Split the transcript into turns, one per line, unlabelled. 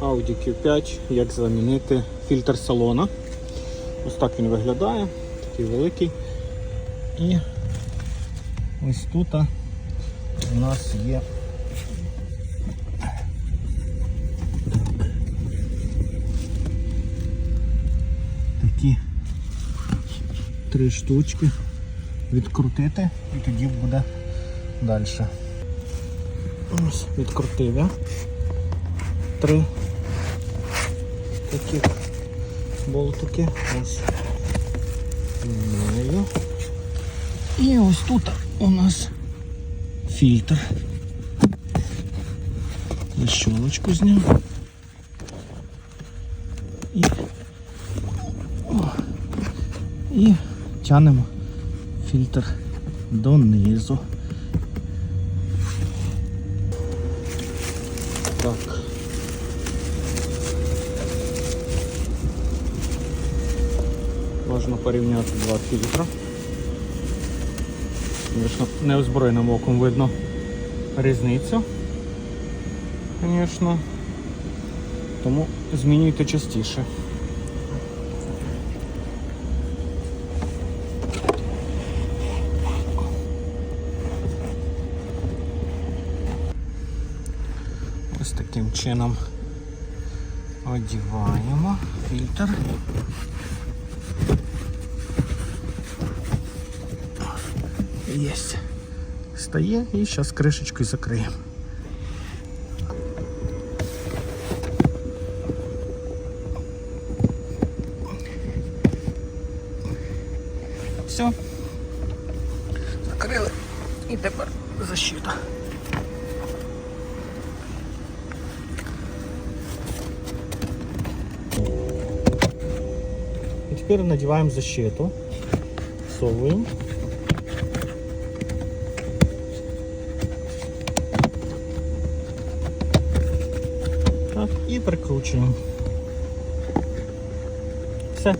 Audi Q5, як замінити фільтр салона. Ось так він виглядає, такий великий. І ось тут у нас є такі три штучки відкрутити і тоді буде далі. Ось відкрутив я. Три такі болтики. Ось. Знімаю. І ось тут у нас фільтр. Защолочку зняв. І, о, і тянемо фільтр донизу. Так. Можна порівняти два фільтра. Звісно, неозброєним оком видно різницю. Звісно. Тому змінюйте частіше. Ось таким чином одіваємо фільтр. Єсть. Стає і зараз кришечкою закриємо. Все. Закрили. І тепер защита. И теперь надеваем защиту. Всовываем. І прикручуємо. Все.